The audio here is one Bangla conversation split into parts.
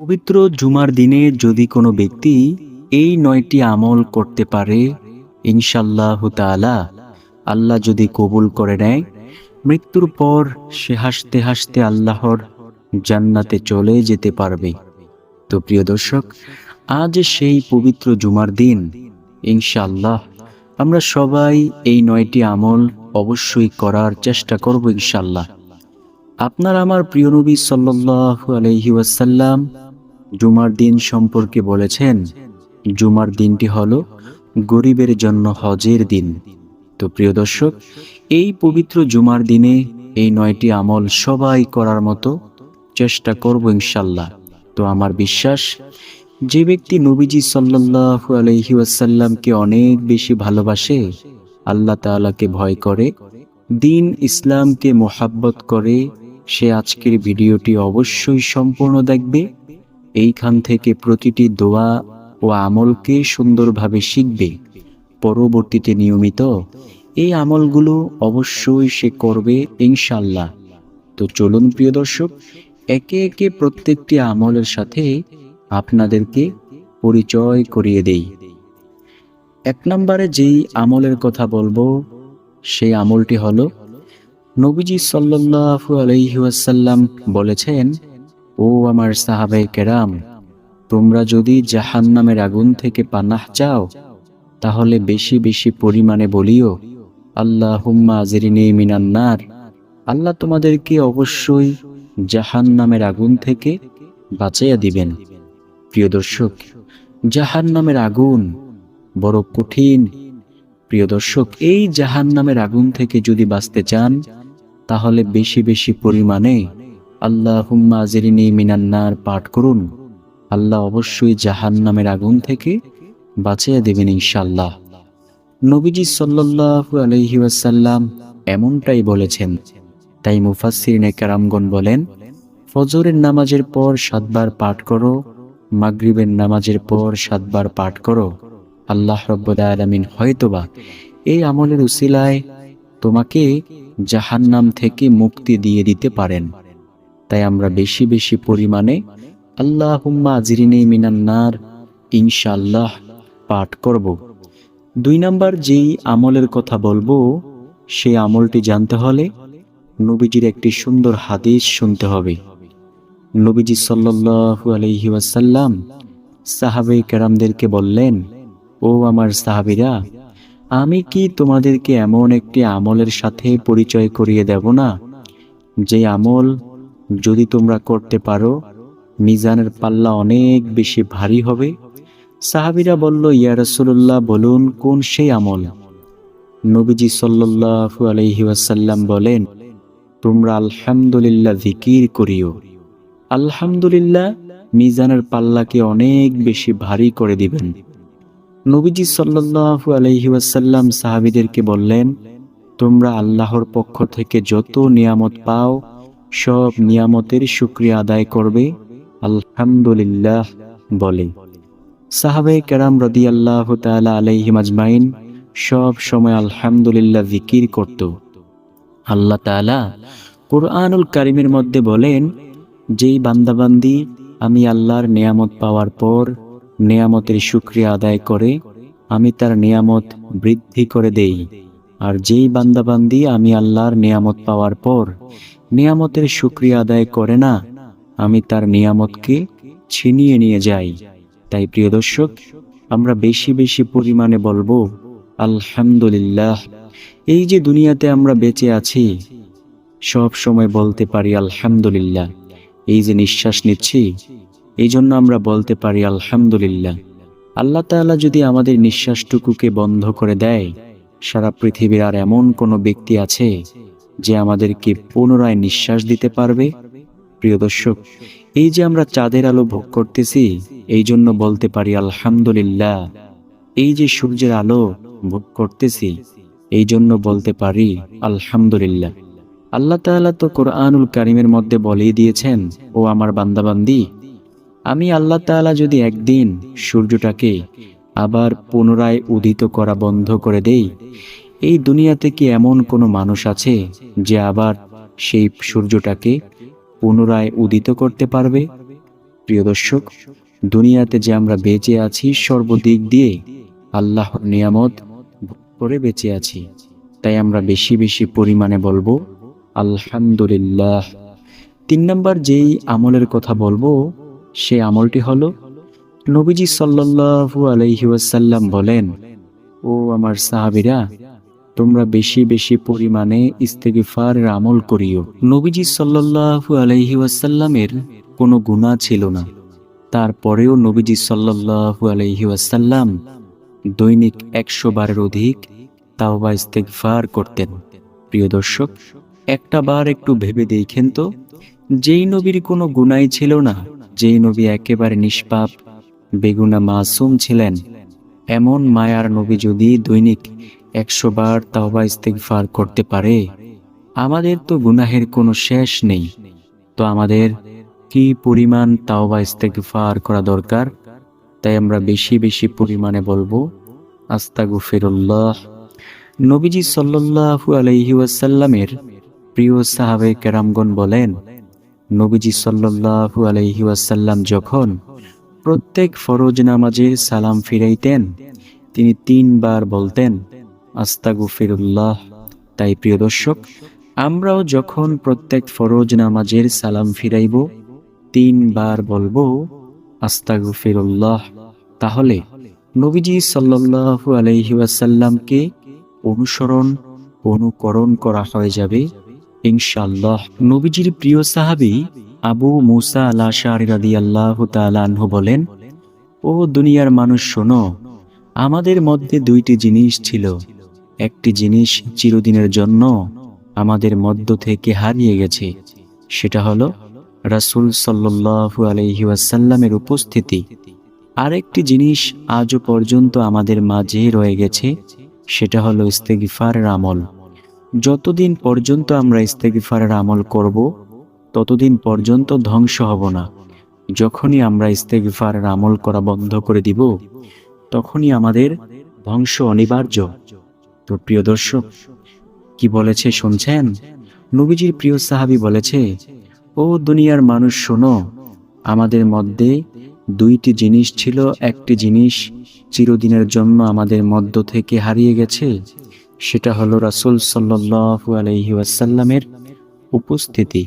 পবিত্র জুমার দিনে যদি কোনো ব্যক্তি এই নয়টি আমল করতে পারে ইনশাল্লাহ তাআলা আল্লাহ যদি কবুল করে নেয়, মৃত্যুর পর সে হাসতে হাসতে আল্লাহর জান্নাতে চলে যেতে পারবে। তো প্রিয় দর্শক, আজ সেই পবিত্র জুমার দিন ইনশাল্লাহ আমরা সবাই এই নয়টি আমল অবশ্যই করার চেষ্টা করব ইনশাআল্লাহ। আপনার আমার প্রিয় নবী সাল্লাল্লাহু আলাইহি ওয়াসাল্লাম জুমার দিন সম্পর্কে বলেছেন, জুমার দিনটি হলো গরিবের জন্য হজের দিন। তো প্রিয় দর্শক, এই পবিত্র জুমার দিনে এই নয়টি আমল সবাই করার মতো চেষ্টা করব ইনশাল্লাহ। তো আমার বিশ্বাস, যে ব্যক্তি নবীজি সাল্লাল্লাহু আলাইহি ওয়াসাল্লামকে অনেক বেশি ভালোবাসে, আল্লাহ তাআলাকে ভয় করে, দিন ইসলামকে মোহাব্বত করে সে আজকের ভিডিওটি অবশ্যই সম্পূর্ণ দেখবে। এইখান থেকে প্রতিটি দোয়া ও আমলকে সুন্দরভাবে শিখবে। পরবর্তীতে নিয়মিত এই আমলগুলো অবশ্যই সে করবে ইনশাল্লাহ তো চলুন প্রিয় দর্শক, একে একে প্রত্যেকটি আমলের সাথে আপনাদেরকে পরিচয় করিয়ে দেই। এক নম্বরে যেই আমলের কথা বলব, সেই আমলটি হলো নবীজি সাল্লাল্লাহু আলাইহি বলেছেন, ও আমার সাহাবে কেরাম, তোমরা যদি জাহান্নামের আগুন থেকে পানাহ চাও, তাহলে বেশি বেশি পরিমাণে বলিও আল্লাহ হুম্মা মিনান্নার আল্লাহ তোমাদেরকে অবশ্যই জাহান্নামের আগুন থেকে বাঁচাইয়া দিবেন। প্রিয় দর্শক, জাহান্নামের আগুন বড় কঠিন। প্রিয় দর্শক, এই জাহান্নামের আগুন থেকে যদি বাঁচতে চান তাহলে বেশি বেশি পরিমাণে আল্লাহ হুম্মা আজিরিনী মিনান্নার পাঠ করুন। আল্লাহ অবশ্যই জাহান্নামের আগুন থেকে বাঁচিয়ে দেবেন ইনশাল্লাহ নবীজি সাল্লাল্লাহু আলাইহি ওয়াসাল্লাম এমনটাই বলেছেন। তাই মুফাসসিরিনে কারামগণ বলেন, ফজরের নামাজের পর সাতবার পাঠ করো, মাগরিবের নামাজের পর সাতবার পাঠ করো। আল্লাহ রব্বুল আলামিন হয়তোবা এই আমলের উসিলায় তোমাকে জাহান্নাম থেকে মুক্তি দিয়ে দিতে পারেন। তাই আমরা বেশি বেশি পরিমাণে আল্লাহ হুম্মা আজিরিনে মিনান্নার ইনশাল্লাহ পাঠ করব। দুই নাম্বার যেই আমলের কথা বলব, সেই আমলটি জানতে হলে নবীজির একটি সুন্দর হাদিস শুনতে হবে। নবীজি আলাইহি ওয়াসাল্লাম সাহাবে কেরামদেরকে বললেন, ও আমার সাহাবিরা আমি কি তোমাদেরকে এমন একটি আমলের সাথে পরিচয় করিয়ে দেব না? যে আমল যদি তোমরা করতে পারো, মিজানের পাল্লা অনেক বেশি ভারী হবে। সাহাবিরা বলল, ইয়া রাসূলুল্লাহ, বলুন কোন সেই আমল? নবীজি সাল্লাল্লাহু আলাইহি ওয়াসাল্লাম বলেন, তোমরা আলহামদুলিল্লাহ জিকির করিও। আলহামদুলিল্লাহ, মিজানের পাল্লাকে অনেক বেশি ভারী করে দিবেন। নবীজি সাল্লাল্লাহু আলাইহি ওয়াসাল্লাম সাহাবিদেরকে বললেন, তোমরা আল্লাহর পক্ষ থেকে যত নিয়ামত পাও, সব নিয়ামতের শুক্রিয়া আদায় করবে। আলহামদুলিল্লাহ বলে। সাহাবে কেরাম রদি আল্লাহ তালা আলাইহিম আজমাইন সব সময় আলহামদুলিল্লাহ জিকির করত। আল্লাহ তালা কুরআনুল কারিমের মধ্যে বলেন, যেই বান্দাবান্দি আমি আল্লাহর নিয়ামত পাওয়ার পর নিয়ামতের শুক্রিয়া আদায় করে আমি তার নিয়ামত বৃদ্ধি করে দেই। আর যেই বান্দাবান্দি আমি আল্লাহর নিয়ামত পাওয়ার পর নিয়ামতের শুক্রিয়া আদায় করে না, আমি তার নিয়ামতকে ছিনিয়ে নিয়ে যাই। তাই প্রিয় দর্শক, আমরা বেশি বেশি পরিমাণে বলব, আলহামদুলিল্লাহ, এই যে দুনিয়াতে আমরা বেঁচে আছি, সব সময় বলতে পারি আলহামদুলিল্লাহ, এই যে নিঃশ্বাস নিচ্ছি এই জন্য আমরা বলতে পারি, আলহামদুলিল্লাহ। আল্লাহ তাআলা যদি আমাদের নিঃশ্বাসটুকুকে বন্ধ করে দেয়, সারা পৃথিবীর আর এমন কোনো ব্যক্তি আছে যে আমাদেরকে পুনরায় নিঃশ্বাস দিতে পারবে? প্রিয় দর্শক, এই যে আমরা চাঁদের আলো ভোগ করতেছি এই জন্য বলতে পারি, আলহামদুলিল্লাহ। এই যে সূর্যের আলো ভোগ করতেছি এই জন্য বলতে পারি, আলহামদুলিল্লাহ। আল্লাহ তাআলা তো কোরআনুল কারিমের মধ্যে বলেই দিয়েছেন, ও আমার বান্দাবান্দি আমি আল্লাহ তাআলা যদি একদিন সূর্যটাকে আবার পুনরায় উদিত করা বন্ধ করে দেই, এই দুনিয়াতে কি এমন কোনো মানুষ আছে যে আবার সেই সূর্যটাকে পুনরায় উদিত করতে পারবে? প্রিয় দর্শক, দুনিয়াতে যে আমরা বেঁচে আছি সর্বদিক দিয়ে আল্লাহর নিয়ামত করে বেঁচে আছি। তাই আমরা বেশি বেশি পরিমাণে বলব, আলহামদুলিল্লাহ। তিন নম্বর যেই আমলের কথা বলব সে আমলটি হলো, নবীজি সাল্লাল্লাহু আলাইহি ওয়াসাল্লাম বলেন, ও আমার সাহাবিরা, তোমরা বেশি বেশি পরিমাণে ইস্তেগফারের আমল করিও। নবীজি সাল্লাল্লাহু আলাইহি ওয়াসাল্লামের কোনো গুনাহ ছিল না। তারপরেও নবীজি সাল্লাল্লাহু আলাইহি ওয়াসাল্লাম দৈনিক একশো বারের অধিক তাওবা ইস্তেগফার করতেন। প্রিয় দর্শক, একটা বার একটু ভেবে দেখেন তো, যেই নবীর কোনো গুণাই ছিল না যেই নবী একেবারে নিষ্পাপ, বেগুনা মাসুম ছিলেন, এমন মায়ার নবী যদি দৈনিক একশো বার তাওবা ইস্তেগফার করতে পারে, আমাদের তো গুনাহের কোনো শেষ নেই। তো আমাদের কি পরিমাণ তাওবা ইস্তেগফার করা দরকার? তাই আমরা বেশি বেশি পরিমাণে বলব, আস্তাগফিরুল্লাহ। নবীজি সাল্লাল্লাহু আলাইহি ওয়াসাল্লামের প্রিয় সাহাবে কেরামগণ বলেন নবীজি আলাইহি ওয়াসাল্লাম যখন প্রত্যেক ফরজ নামাজের সালাম ফিরাইতেন, তিনি তিনবার বলতেন, আস্তাগফিরুল্লাহ। তাই প্রিয় দর্শক, আমরাও যখন প্রত্যেক ফরজ নামাজের সালাম ফিরাইব, তিনবার বলব, আস্তাগফিরুল্লাহ। তাহলে নবীজি সাল্লাল্লাহু আলাইহি ওয়াসাল্লামকে অনুসরণ, অনুকরণ করা হয়ে যাবে। ইনশাআল্লাহ। নবীজির প্রিয় সাহাবী আবু মুসা আল রাদিয়াল্লাহু তাআলা বলেন, ও দুনিয়ার মানুষ শোনো, আমাদের মধ্যে দুইটি জিনিস ছিল। একটি জিনিস চিরদিনের জন্য আমাদের মধ্য থেকে হারিয়ে গেছে, সেটা হলো রাসূল সাল্লাল্লাহু আলাইহি ওয়াসাল্লামের উপস্থিতি। আরেকটি জিনিস আজও পর্যন্ত আমাদের মাঝে রয়ে গেছে, সেটা হলো ইস্তেগিফারের আমল। যতদিন পর্যন্ত আমরা ইস্তেগিফারের আমল করব, ততদিন পর্যন্ত ধ্বংস হব না। যখনই আমরা ইস্তেগিফারের আমল করা বন্ধ করে দিব, তখনই আমাদের ধ্বংস অনিবার্য। তো প্রিয় দর্শক, কি বলেছে শুনছেন? নবীজির প্রিয় সাহাবি বলেছে, ও দুনিয়ার মানুষ, শোনো, আমাদের মধ্যে দুইটি জিনিস ছিল। একটি জিনিস চিরদিনের জন্য আমাদের মধ্য থেকে হারিয়ে গেছে সেটা হলো রাসুল সাল্লাল্লাহু আলাইহি ওয়াসাল্লামের উপস্থিতি।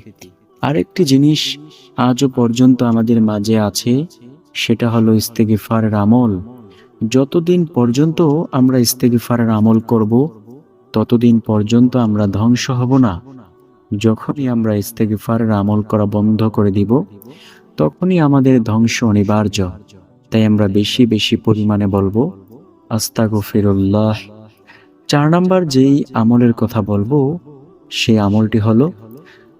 আরেকটি জিনিস আজও পর্যন্ত আমাদের মাঝে আছে, সেটা হলো ইস্তেগিফারের আমল। যতদিন পর্যন্ত আমরা ইস্তেগিফারের আমল করব, ততদিন পর্যন্ত আমরা ধ্বংস হব না। যখনই আমরা ইস্তেগিফারের আমল করা বন্ধ করে দিব, তখনই আমাদের ধ্বংস অনিবার্য। তাই আমরা বেশি বেশি পরিমাণে বলব, আস্তাগফিরুল্লাহ। চার নাম্বার যেই আমলের কথা বলব সেই আমলটি হলো,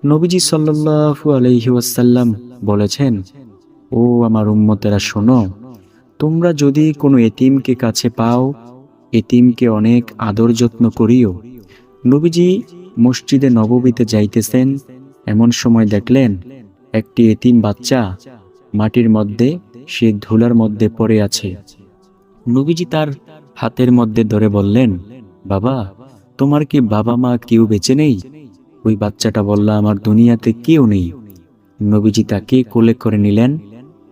নবীজি সাল্লাল্লাহু আলাইহি ওয়াসাল্লাম বলেছেন, ও আমার উম্মতেরা, শোনো, তোমরা যদি কোনো এতিমকে কাছে পাও, এতিমকে অনেক আদর যত্ন করিও। নবীজি মসজিদে নববীতে যাইতেছেন, এমন সময় দেখলেন, একটি এতিম বাচ্চা মাটির মধ্যে, সে ধুলার মধ্যে পড়ে আছে। নবীজি তার হাতের মধ্যে ধরে বললেন বাবা, তোমার কি বাবা মা কেউ বেঁচে নেই? ওই বাচ্চাটা বলল, আমার দুনিয়াতে কেউ নেই। নবীজি তাকে কোলে করে নিলেন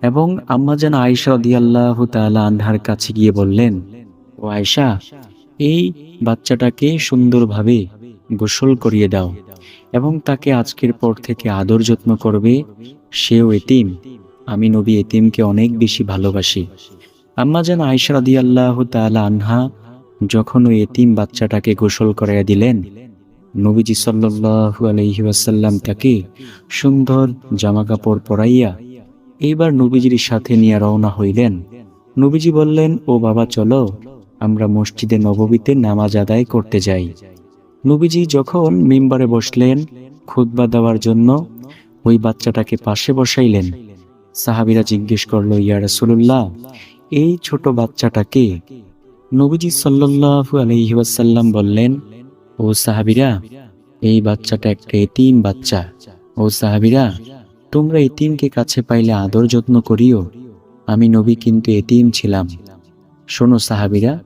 এবং আম্মাজান আয়েশা রাদিয়াল্লাহু তাআলা আনহার কাছে গিয়ে বললেন, ও আয়েশা, এই বাচ্চাটাকে সুন্দরভাবে গোসল করিয়ে দাও এবং তাকে আজকের পর থেকে আদর যত্ন করবে। সেও এতিম। আমি নবী এতিমকে অনেক বেশি ভালোবাসি। আম্মাজান আয়েশা রাদিয়াল্লাহু তাআলা আনহা যখন ওই এতিম বাচ্চাটাকে গোসল করাইয়া দিলেন, নবীজি সাল্লাল্লাহু আলাইহি ওয়াসাল্লাম তাকে সুন্দর জামা কাপড় পরাইয়া এইবার নবীজির সাথে নিয়ে রওনা হইলেন। নবীজি বললেন, ও বাবা, চলো, আমরা মসজিদে নববীতে নামাজ আদায় করতে যাই। নবীজি যখন মেম্বারে বসলেন খুতবা দেওয়ার জন্য, ওই বাচ্চাটাকে পাশে বসাইলেন। সাহাবিরা জিজ্ঞেস করল, ইয়া এই ছোট বাচ্চাটাকে নবীজি সাল্লাল্লাহু আলাইহি ওয়াসাল্লাম বললেন, ও সাহাবিরা, এই বাচ্চাটা একটা এতিম বাচ্চা। ও সাহাবিরা, তোমরা এতিমকে কাছে পাইলে আদর যত্ন করিও। আমি নবী কিন্তু এতিম ছিলাম। শোনো সাহাবিরা,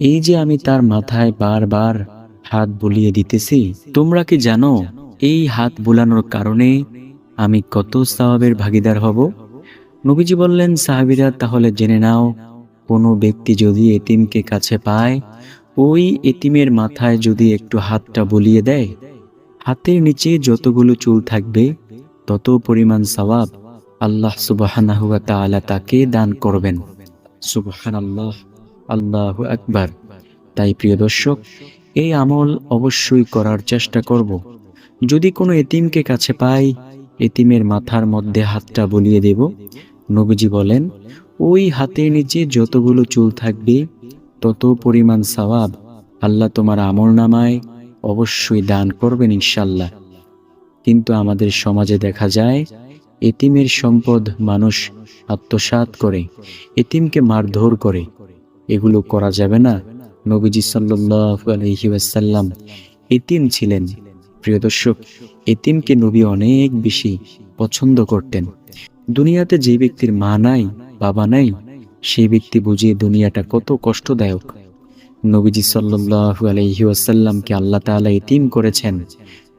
এই যে আমি তার মাথায় বারবার হাত বুলিয়ে দিতেছি, তোমরা কি জানো, এই হাত বুলানোর কারণে আমি কত সওয়াবের ভাগিদার হব? নবীজি বললেন, সাহাবিরা, তাহলে জেনে নাও কোনো ব্যক্তি যদি এতিমকে কাছে পায়, ওই এতিমের মাথায় যদি একটু হাতটা বলিয়ে দেয়, হাতের নিচে যতগুলো চুল থাকবে, তত পরিমাণ সওয়াব আল্লাহ সুবহানাহু ওয়া তাআলা তাকে দান করবেন। সুবহানাল্লাহ, আল্লাহ আকবার। তাই প্রিয় দর্শক, এই আমল অবশ্যই করার চেষ্টা করব। যদি কোনো এতিমকে কাছে পাই, এতিমের মাথার মধ্যে হাতটা বলিয়ে দেব। নবীজি বলেন ওই হাতের নিচে যতগুলো চুল থাকবে, তত পরিমাণ সওয়াব আল্লাহ তোমার আমল নামায় অবশ্যই দান করবেন ইনশাল্লাহ কিন্তু আমাদের সমাজে দেখা যায়, এতিমের সম্পদ মানুষ আত্মসাৎ করে, এতিমকে মারধর করে। এগুলো করা যাবে না। নবীজি ওয়াসাল্লাম এতিম ছিলেন। প্রিয় দর্শক, এতিমকে নবী অনেক বেশি পছন্দ করতেন। দুনিয়াতে যে ব্যক্তির মা নাই বাবা নাই, সেই ব্যক্তি বুঝিয়ে দুনিয়াটা কত কষ্টদায়ক। নবীজি সাল্লাল্লাহু আলাইহি ওয়াসাল্লামকে আল্লাহ তাআলা এতিম করেছেন।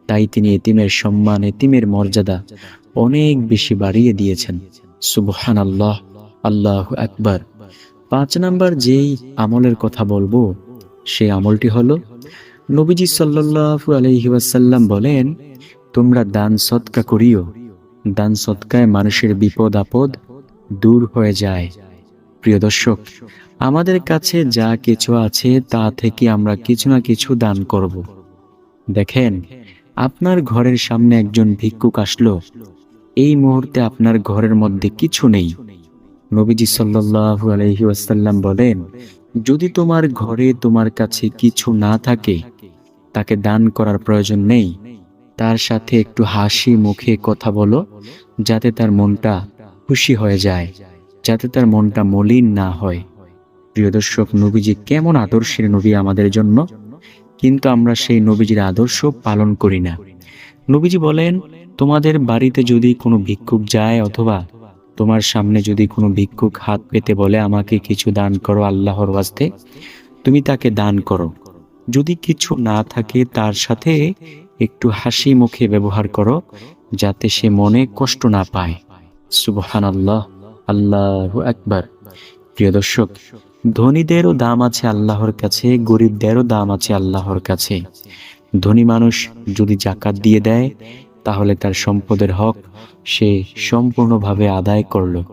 তাই তিনি এতিমের সম্মান, এতিমের মর্যাদা অনেক বেশি বাড়িয়ে দিয়েছেন। সুবহান আল্লাহ আল্লাহ আকবার। পাঁচ নাম্বার যেই আমলের কথা বলব, সেই আমলটি হলো, নবীজি সাল্লাল্লাহু আলাইহি ওয়াসাল্লাম বলেন, তোমরা দান সৎকা করিও। দান সৎকায় মানুষের বিপদ আপদ দূর হয়ে যায়। প্রিয় দর্শক, আমাদের কাছে যা কিছু আছে তা থেকে আমরা কিছু না কিছু দান করব। দেখেন, আপনার ঘরের সামনে একজন ভিক্ষুক আসলো। এই মুহূর্তে আপনার ঘরের মধ্যে কিছু নেই। নবীজি সাল্লাল্লাহু আলাইহি ওয়াসাল্লাম বলেন, যদি তোমার ঘরে তোমার কাছে কিছু না থাকে, তাকে দান করার প্রয়োজন নেই। তার সাথে একটু হাসি মুখে কথা বলো, যাতে তার মনটা খুশি হয়ে যায়, যাতে তার মনটা মলিন না হয়। প্রিয় দর্শক, নবীজি কেমন আদর্শের নবী আমাদের জন্য? কিন্তু আমরা সেই নবীজির আদর্শ পালন করি না। নবীজি বলেন, তোমাদের বাড়িতে যদি কোনো ভিক্ষুক যায় অথবা তোমার সামনে যদি কোনো ভিক্ষুক হাত পেতে বলে আমাকে কিছু দান করো আল্লাহর ওয়াস্তে, তুমি তাকে দান করো। যদি কিছু না থাকে তার সাথে একটু হাসি মুখে ব্যবহার করো, যাতে সে মনে কষ্ট না পায়। সুবহান আল্লাহ আল্লাহ একবার প্রিয় দর্শক, ধনীদেরও দাম আছে আল্লাহর কাছে, গরিবদেরও দাম আছে আল্লাহর কাছে। ধনী মানুষ যদি জাকাত দিয়ে দেয়, তাহলে তার সম্পদের হক সে সম্পূর্ণভাবে আদায় করল।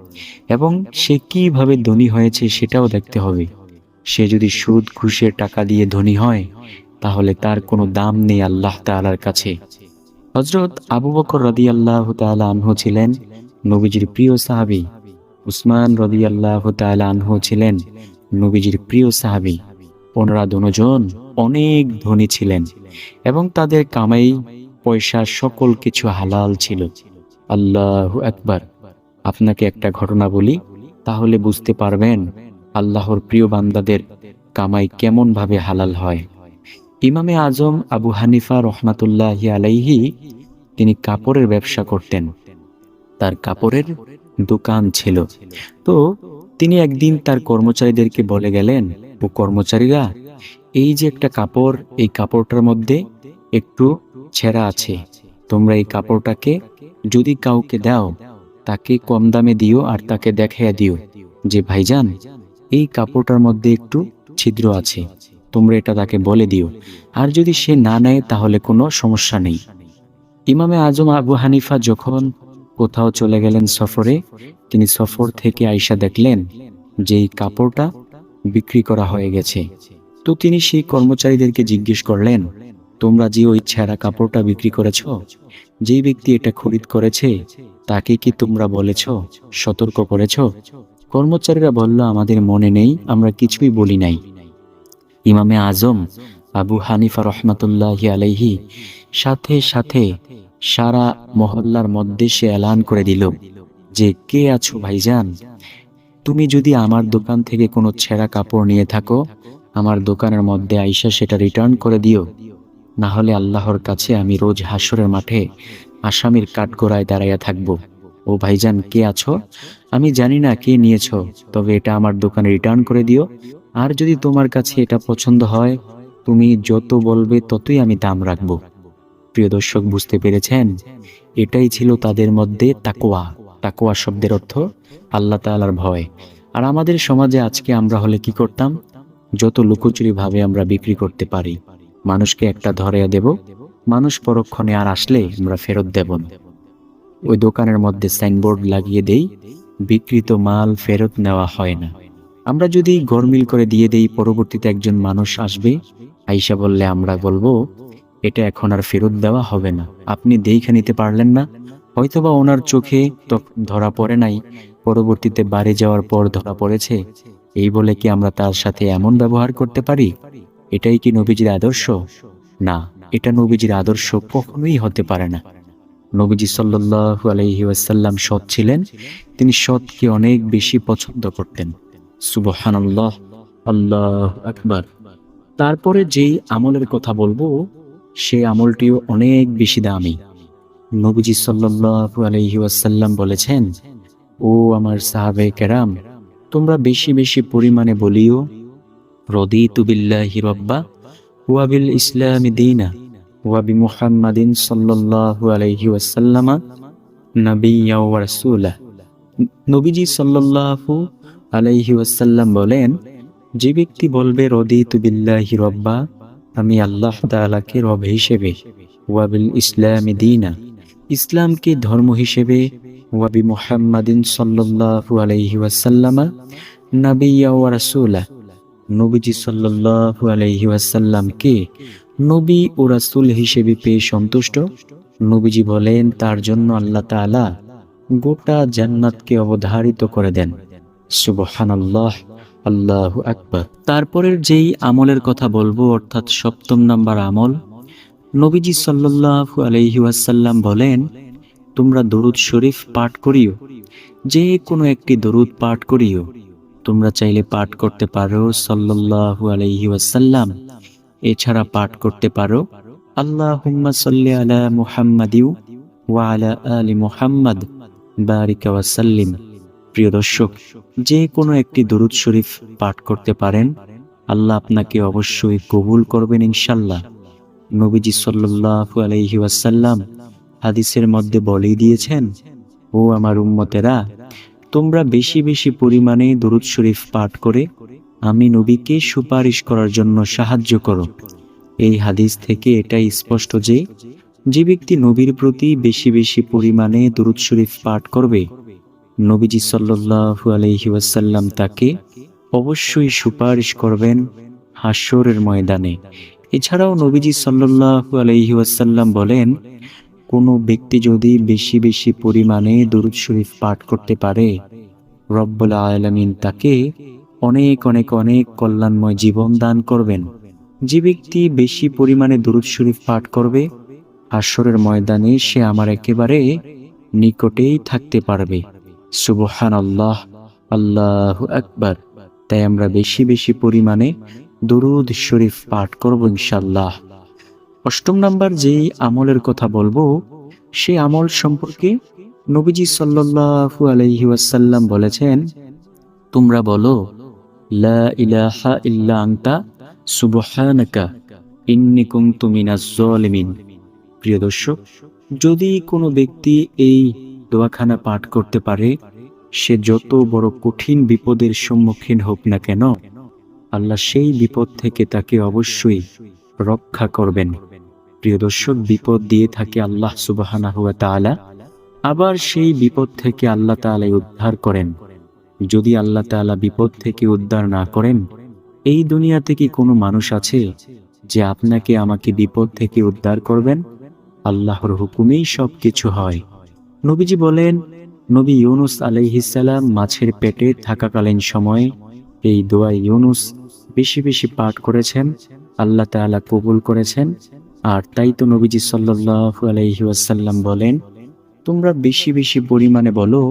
এবং সে কীভাবে ধনী হয়েছে সেটাও দেখতে হবে। সে যদি সুদ ঘুষের টাকা দিয়ে ধনী হয়, তাহলে তার কোনো দাম নেই আল্লাহ তাআলার কাছে। হজরত আবু বকর রদি আল্লাহ তাআলা আনহু ছিলেন নবীজির প্রিয় সাহাবী উসমান রদি আল্লাহ আনহু ছিলেন। নবীজির প্রিয় সাহাবী। ওনারা দুজন অনেক ধনী ছিলেন এবং তাদের কামাই পয়সা সকল কিছু হালাল ছিল। আল্লাহ একবার আপনাকে একটা ঘটনা বলি, তাহলে বুঝতে পারবেন আল্লাহর প্রিয় বান্দাদের কামাই কেমন ভাবে হালাল হয়। ইমামে আজম আবু হানিফা রহমাতুল্লাহ আলাইহি তিনি কাপড়ের ব্যবসা করতেন। তার কাপড়ের দোকান ছিল। তো তিনি একদিন তার কর্মচারীদেরকে বলে গেলেন, ও কর্মচারীরা, এই যে একটা কাপড়, এই কাপড়টার মধ্যে একটু ছেঁড়া আছে। তোমরা এই কাপড়টাকে যদি কাউকে দাও, তাকে কম দামে দিও আর তাকে দেখাইয়া দিও যে, ভাইজান, এই কাপড়টার মধ্যে একটু ছিদ্র আছে। তোমরা এটা তাকে বলে দিও। আর যদি সে না নেয়, তাহলে কোনো সমস্যা নেই। ইমামে আজম আবু হানিফা যখন কোথাও চলে গেলেন সফরে, তিনি সফর থেকে আইসা দেখলেন যে এই কাপড়টা বিক্রি করা হয়ে গেছে। তো তিনি সেই কর্মচারীদেরকে জিজ্ঞেস করলেন, তোমরা যে ওই ছেঁড়া কাপড়টা বিক্রি করেছ যেই ব্যক্তি এটা খরিদ করেছে, তাকে কি তোমরা বলেছ, সতর্ক করেছ? কর্মচারীরা বলল, আমাদের মনে নেই, আমরা কিছুই বলি নাই। ইমামে আজম আবু হানিফা রহমাতুল্লাহ আলাইহি সাথে সাথে সারা মহল্লার মধ্যে সে এলান করে দিল যে, কে আছো ভাইজান? তুমি যদি আমার দোকান থেকে কোনো ছেঁড়া কাপড় নিয়ে থাকো, আমার দোকানের মধ্যে আইসা সেটা রিটার্ন করে দিও। না হলে আল্লাহর কাছে আমি রোজ হাসরের মাঠে আসামির কাঠগোড়ায় দাঁড়াইয়া থাকব। ও ভাইজান, কে আছো? আমি জানি না কে নিয়েছ, তবে এটা আমার দোকানে রিটার্ন করে দিও। আর যদি তোমার কাছে এটা পছন্দ হয়, তুমি যত বলবে ততই আমি দাম রাখব। প্রিয় দর্শক, বুঝতে পেরেছেন? এটাই ছিল তাদের মধ্যে তাকোয়া তাকোয়া শব্দের অর্থ আল্লাহ তাআলার ভয়। আর আমাদের সমাজে আজকে আমরা হলে কি করতাম? যত লুকোচুরি ভাবে আমরা বিক্রি করতে পারি, মানুষকে একটা ধরে দেব, মানুষ পরক্ষণে আর আসলে আমরা ফেরত দেব না। ওই দোকানের মধ্যে সাইনবোর্ড লাগিয়ে দেই বিকৃত মাল ফেরত নেওয়া হয় না। আমরা যদি গরমিল করে দিয়ে দেই, পরবর্তীতে একজন মানুষ আসবে, আইসা বললে, আমরা বলব এটা এখন আর ফেরত দেওয়া হবে না। আপনি দেখে নিতে পারলেন না? হয়তোবা ওনার চোখে ধরা পড়ে নাই, পরবর্তীতে বাড়ি যাওয়ার পর ধরা পড়েছে। এই বলে কি আমরা তার সাথে এমন ব্যবহার করতে পারি? এটাই কি নবীজির আদর্শ? না, এটা নবীজির আদর্শ কখনোই হতে পারে না। নবীজি সাল্লাল্লাহু আলাইহি ওয়াসাল্লাম সৎ ছিলেন, তিনি সৎকে অনেক বেশি পছন্দ করতেন। সুবহানাল্লাহ, আল্লাহ আকবার। তারপরে যেই আমলের কথা বলব সে আমলটিও অনেক বেশি দামি। নবীজি সাল্লাল্লাহু আলাইহি ওয়াসাল্লাম বলেছেন, ও আমার সাহাবে কেরাম, তোমরা বেশি বেশি পরিমাণে বলিও, রদিতু বিল্লাহি রব্বা ওয়া বিল ইসলামি দীনা ওয়া বি মুহাম্মাদিন সাল্লাল্লাহু আলাইহি ওয়াসাল্লামা নবীজি সাল্লাল্লাহু আলাইহি বলেন, যে ব্যক্তি বলবে রদিতু বিল্লাহি রব্বা আমি আল্লাহ তাআলাকে রব হিসেবে, ওয়া বিল ইসলামি দীনা, ইসলামকে ধর্ম হিসেবে, ওয়া বি মুহাম্মাদিন সাল্লাল্লাহু আলাইহি ওয়াসাল্লামা নাবিয়্যা ওয়া রাসূলা, নবীজি সাল্লাল্লাহু আলাইহি ওয়াসাল্লামকে নবী ও রাসূল হিসেবে পেয়ে সন্তুষ্ট। নবীজি বলেন, তার জন্য আল্লাহ তাআলা গোটা জান্নাতকে অবধারিত করে দেন। সুবহানাল্লাহ। আল্লাহু আকবার। তারপরের যেই আমলের কথা বলব, অর্থাৎ সপ্তম নাম্বার আমল, নবীজি সাল্লাল্লাহু আলাইহি ওয়াসাল্লাম বলেন, তোমরা দরুদ শরীফ পাঠ করিও। যে কোনো একটি দরুদ পাঠ করিও। তোমরা চাইলে পাঠ করতে পারো সাল্লাল্লাহু আলাইহি ওয়াসাল্লাম। এছাড়া পাঠ করতে পারো, আল্লাহুম্মা সাল্লি আলা মুহাম্মাদিউ ওয়া আলা আলি মুহাম্মাদ বারিকা ওয়াসাল্লিম প্রিয় দর্শক, যে কোনো একটি দরুদ শরীফ পাঠ করতে পারেন, আল্লাহ আপনাকে অবশ্যই কবুল করবেন ইনশাল্লাহ নবীজি সাল্লাল্লাহু আলাইহি ওয়াসাল্লাম হাদিসের মধ্যে বলেই দিয়েছেন, ও আমার উম্মতেরা, তোমরা বেশি বেশি পরিমাণে দরুদ শরীফ পাঠ করে আমি নবীকে সুপারিশ করার জন্য সাহায্য করো। এই হাদিস থেকে এটাই স্পষ্ট যে যে ব্যক্তি নবীর প্রতি বেশি বেশি পরিমাণে দরুদ শরীফ পাঠ করবে নবীজি আলাইহি ওয়াসাল্লাম তাকে অবশ্যই সুপারিশ করবেন হাস্যরের ময়দানে। এছাড়াও নবীজি আলাইহি ওয়াসাল্লাম বলেন, কোনো ব্যক্তি যদি বেশি বেশি পরিমাণে দরুদ শরীফ পাঠ করতে পারে, রব্বুল আলামিন তাকে অনেক অনেক অনেক কল্যাণময় জীবন দান করবেন। যে ব্যক্তি বেশি পরিমাণে দরুদ শরীফ পাঠ করবে হাস্যরের ময়দানে সে আমার একেবারে নিকটেই থাকতে পারবে। সুবহান আল্লাহ আল্লাহ আকবার। তাই আমরা বেশি বেশি পরিমাণে দরুদ শরীফ পাঠ করব ইনশাল্লাহ অষ্টম নাম্বার যেই আমলের কথা বলব, সেই আমল সম্পর্কে নবীজি সাল্লাল্লাহু আলাইহি ওয়াসাল্লাম বলেছেন, তোমরা বলো মিনাজ প্রিয় দর্শক, যদি কোনো ব্যক্তি এই দোয়াখানা পাঠ করতে পারে, সে যত বড় কঠিন বিপদের সম্মুখীন হোক না কেন, আল্লাহ সেই বিপদ থেকে তাকে অবশ্যই রক্ষা করবেন। প্রিয় দর্শক, বিপদ দিয়ে থাকে আল্লাহ সুবাহানা হুয়া তাআলা, আবার সেই বিপদ থেকে আল্লাহ তাআলাই উদ্ধার করেন। যদি আল্লাহ তাআলা বিপদ থেকে উদ্ধার না করেন, এই দুনিয়াতে কি কোনো মানুষ আছে যে আপনাকে আমাকে বিপদ থেকে উদ্ধার করবেন? আল্লাহর হুকুমেই সব কিছু হয়। নবীজি বলেন, নবী ইউনুস আলাইহিসাল্লাম মাছের পেটে থাকাকালীন সময়ে এই দোয়া ইউনুস বেশি বেশি পাঠ করেছেন, আল্লাহ তাআলা কবুল করেছেন। আর তাই তো নবীজি সাল্লাল্লাহু আলাইহি ওয়াসাল্লাম বলেন, তোমরা বেশি বেশি পরিমাণে বলো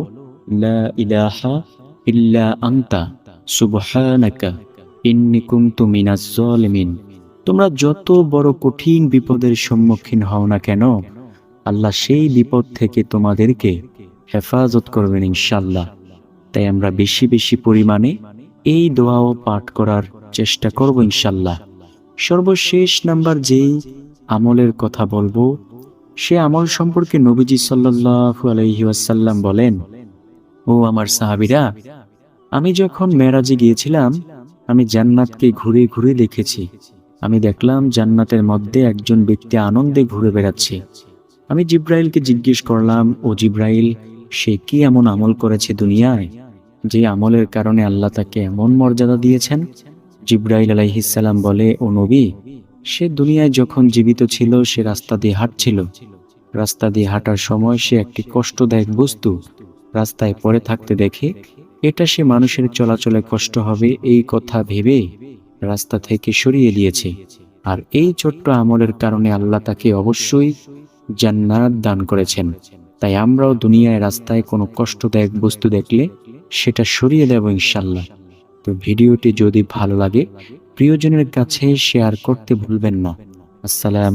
তোমরা যত বড় কঠিন বিপদের সম্মুখীন হও না কেন আল্লাহ সেই বিপদ থেকে তোমাদেরকে হেফাজত করবেন ইনশাল্লাহ তাই আমরা বেশি বেশি পরিমাণে এই দোয়াও পাঠ করার চেষ্টা করব ইনশাল্লাহ সর্বশেষ নাম্বার যেই আমলের কথা বলব, সে আমল সম্পর্কে নবীজি সাল্লাল্লাহু আলাইহি ওয়াসাল্লাম বলেন, ও আমার সাহাবিরা, আমি যখন মেরাজে গিয়েছিলাম, আমি জান্নাতকে ঘুরে ঘুরে দেখেছি। আমি দেখলাম জান্নাতের মধ্যে একজন ব্যক্তি আনন্দে ঘুরে বেড়াচ্ছে। আমি জিব্রাইলকে জিজ্ঞেস করলাম, ও জিব্রাইল, সে কি এমন আমল করেছে দুনিয়ায়, যে আমলের কারণে আল্লাহ তাকে এমন মর্যাদা দিয়েছেন? জিব্রাইল আলাইহিসাল্লাম বলে, ও নবী, সে দুনিয়ায় যখন জীবিত ছিল, সে রাস্তা দিয়ে হাঁটছিল। রাস্তা দিয়ে হাঁটার সময় সে একটি কষ্টদায়ক বস্তু রাস্তায় পড়ে থাকতে দেখে, এটা সে মানুষের চলাচলে কষ্ট হবে এই কথা ভেবে রাস্তা থেকে সরিয়ে দিয়েছে আর এই ছোট্ট আমলের কারণে আল্লাহ তাকে অবশ্যই জান্নাত দান করেছেন। তাই আমরাও দুনিয়ায় রাস্তায় কোনো কষ্টদায়ক বস্তু দেখলে সেটা সরিয়ে দেব ইনশাল্লাহ তো ভিডিওটি যদি ভালো লাগে, প্রিয়জনের কাছে শেয়ার করতে ভুলবেন না। আসসালাম